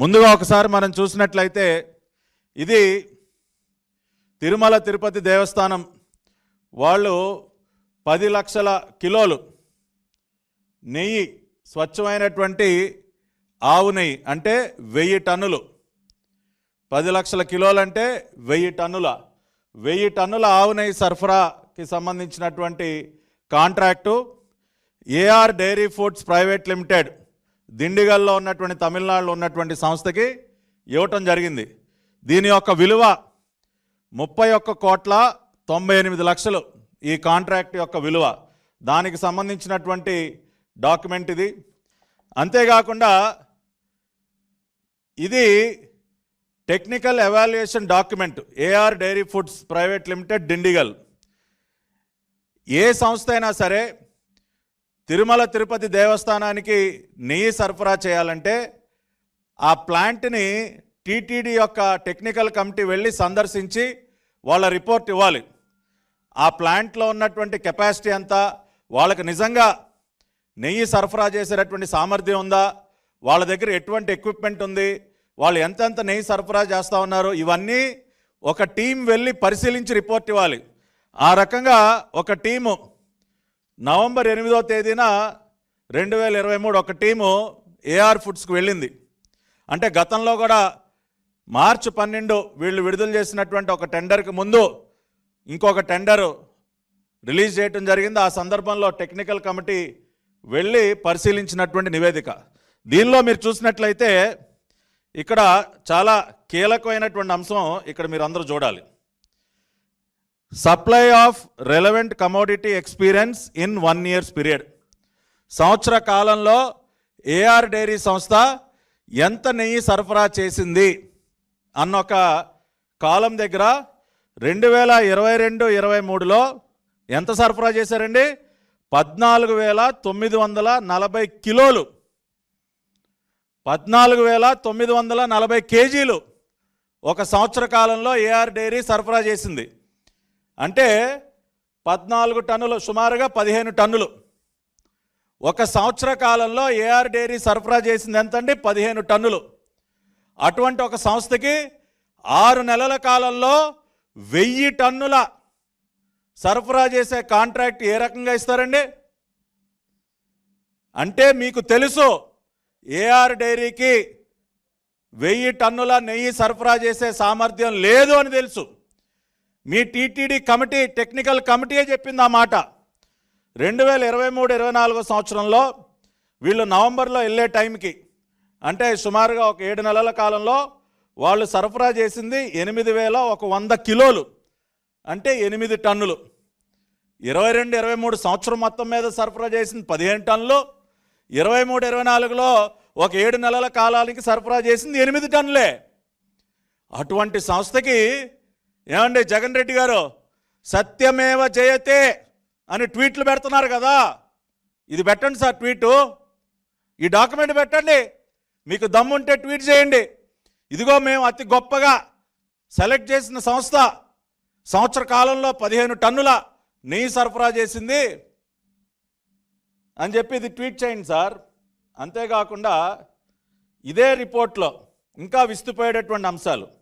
ముందుగా ఒకసారి మనం చూసినట్లయితే ఇది తిరుమల తిరుపతి దేవస్థానం. వాళ్ళు పది లక్షల కిలోలు నెయ్యి స్వచ్ఛమైనటువంటి ఆవు నెయ్యి అంటే వెయ్యి టన్నులు. పది లక్షల కిలోలు అంటే వెయ్యి టన్నుల. వెయ్యి టన్నుల ఆవు నెయ్యి సరఫరాకి సంబంధించినటువంటి contract AR dairy foods private limited. దిండిగల్లో ఉన్నటువంటి తమిళనాడులో ఉన్నటువంటి సంస్థకి ఇవ్వటం జరిగింది. దీని యొక్క విలువ ముప్పై ఒక్క కోట్ల తొంభై ఎనిమిది లక్షలు ఈ కాంట్రాక్ట్ యొక్క విలువ. దానికి సంబంధించినటువంటి డాక్యుమెంట్ ఇది. అంతేకాకుండా ఇది technical evaluation document AR dairy foods private limited Dindigul ఏ సంస్థ అయినా సరే తిరుమల తిరుపతి దేవస్థానానికి నెయ్యి సరఫరా చేయాలంటే ఆ ప్లాంట్ని టీటీడీ యొక్క టెక్నికల్ కమిటీ వెళ్ళి సందర్శించి వాళ్ళ రిపోర్ట్ ఇవ్వాలి. ఆ ప్లాంట్లో ఉన్నటువంటి కెపాసిటీ ఎంత? వాళ్ళకి నిజంగా నెయ్యి సరఫరా చేసేటటువంటి సామర్థ్యం ఉందా? వాళ్ళ దగ్గర ఎటువంటి ఎక్విప్మెంట్ ఉంది? వాళ్ళు ఎంతెంత నెయ్యి సరఫరా చేస్తూ ఉన్నారు? ఇవన్నీ ఒక టీం వెళ్ళి పరిశీలించి రిపోర్ట్ ఇవ్వాలి. ఆ రకంగా ఒక టీము నవంబర్ ఎనిమిదో తేదీన రెండు వేల ఇరవై మూడు ఒక టీము ఏఆర్ ఫుడ్స్కి వెళ్ళింది. అంటే గతంలో కూడా మార్చి పన్నెండు వీళ్ళు విడుదల చేసినటువంటి ఒక టెండర్కి ముందు ఇంకొక టెండరు రిలీజ్ చేయటం జరిగింది. ఆ సందర్భంలో టెక్నికల్ కమిటీ వెళ్ళి పరిశీలించినటువంటి నివేదిక. దీనిలో మీరు చూసినట్లయితే ఇక్కడ చాలా కీలకమైనటువంటి అంశం ఇక్కడ మీరు అందరూ చూడాలి. Supply of relevant commodity experience in one years period సంవత్సర కాలంలో ఏఆర్ డైరీ సంస్థ ఎంత నెయ్యి సరఫరా చేసింది అన్న ఒక కాలం దగ్గర రెండు వేల ఇరవై రెండు ఇరవై మూడులో ఎంత సరఫరా చేశారండి? పద్నాలుగు వేల తొమ్మిది వందల నలభై కిలోలు. పద్నాలుగు వేల తొమ్మిది వందల నలభై కేజీలు ఒక సంవత్సర కాలంలో ఏఆర్ డైరీ సరఫరా చేసింది. అంటే పద్నాలుగు టన్నులు సుమారుగా పదిహేను టన్నులు. ఒక సంవత్సర కాలంలో ఏఆర్ డైరీ సరఫరా చేసింది ఎంతండి? పదిహేను టన్నులు. అటువంటి ఒక సంస్థకి ఆరు నెలల కాలంలో వెయ్యి టన్నుల సరఫరా చేసే కాంట్రాక్ట్ ఏ రకంగా ఇస్తారండి? అంటే మీకు తెలుసు ఏఆర్ డైరీకి వెయ్యి టన్నుల నెయ్యి సరఫరా చేసే సామర్థ్యం లేదు అని తెలుసు. మీ టీటీడీ కమిటీ టెక్నికల్ కమిటీయే చెప్పింది ఆ మాట. రెండు వేల ఇరవై మూడు ఇరవై నాలుగో సంవత్సరంలో వీళ్ళు నవంబర్లో వెళ్ళే టైంకి అంటే సుమారుగా ఒక ఏడు నెలల కాలంలో వాళ్ళు సరఫరా చేసింది ఎనిమిది వేల ఒక వంద కిలోలు అంటే ఎనిమిది టన్నులు. ఇరవై రెండు ఇరవై మూడు సంవత్సరం మొత్తం మీద సరఫరా చేసింది పదిహేను టన్నులు. ఇరవై మూడు ఇరవై నాలుగులో ఒక ఏడు నెలల కాలానికి సరఫరా చేసింది ఎనిమిది టన్నులే. అటువంటి సంస్థకి ఏమండి జగన్ రెడ్డి గారు? సత్యమేవ జయతే అని ట్వీట్లు పెడుతున్నారు కదా. ఇది పెట్టండి సార్ ట్వీటు. ఈ డాక్యుమెంట్ పెట్టండి. మీకు దమ్ముంటే ట్వీట్ చేయండి. ఇదిగో మేము అతి గొప్పగా సెలెక్ట్ చేసిన సంస్థ. సంవత్సర కాలంలో పదిహేను టన్నుల నెయ్యి సరఫరా చేసింది. అని చెప్పి ఇది ట్వీట్ చేయండి సార్. అంతేకాకుండా ఇదే రిపోర్ట్లో ఇంకా విస్తుపోయేటటువంటి అంశాలు.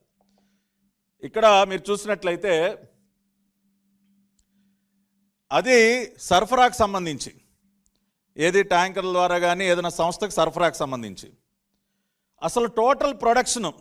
ఇక్కడ మీరు చూసినట్లయితే అది సరఫరాకు సంబంధించి. ఏది ట్యాంకర్ల ద్వారా కానీ ఏదైనా సంస్థకు సరఫరాకు సంబంధించి. అసలు టోటల్ ప్రొడక్షన్